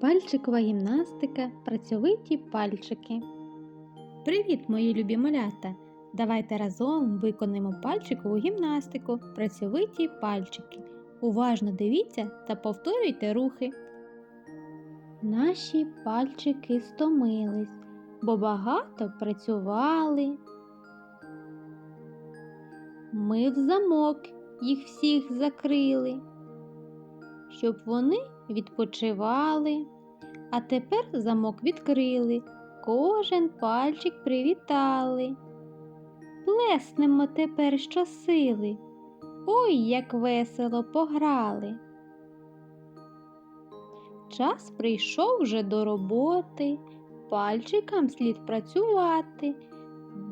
Пальчикова гімнастика, працьовиті пальчики. Привіт, мої любі малята! Давайте разом виконаємо пальчикову гімнастику, працьовиті пальчики. Уважно дивіться та повторюйте рухи. Наші пальчики стомились, бо багато працювали. Ми в замок їх всіх закрили, щоб вони відпочивали. А тепер замок відкрили, кожен пальчик привітали. Плеснемо тепер щосили. Ой, як весело пограли. Час прийшов вже до роботи, пальчикам слід працювати.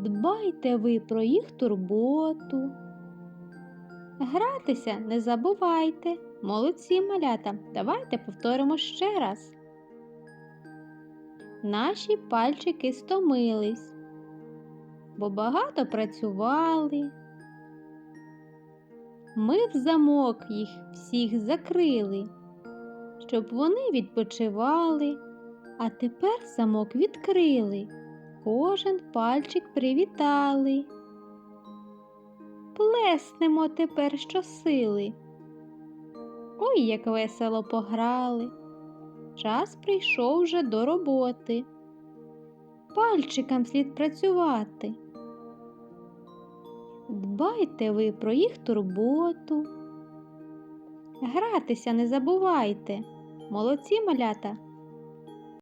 Дбайте ви про їх турботу. Гратися не забувайте. Молодці малята. Давайте повторимо ще раз. Наші пальчики стомились, бо багато працювали. Ми в замок їх всіх закрили, щоб вони відпочивали, а тепер замок відкрили, кожен пальчик привітали. Плеснемо тепер щосили. Ой, як весело пограли. Час прийшов вже до роботи. Пальчикам слід працювати. Дбайте ви про їх турботу. Гратися не забувайте. Молодці малята.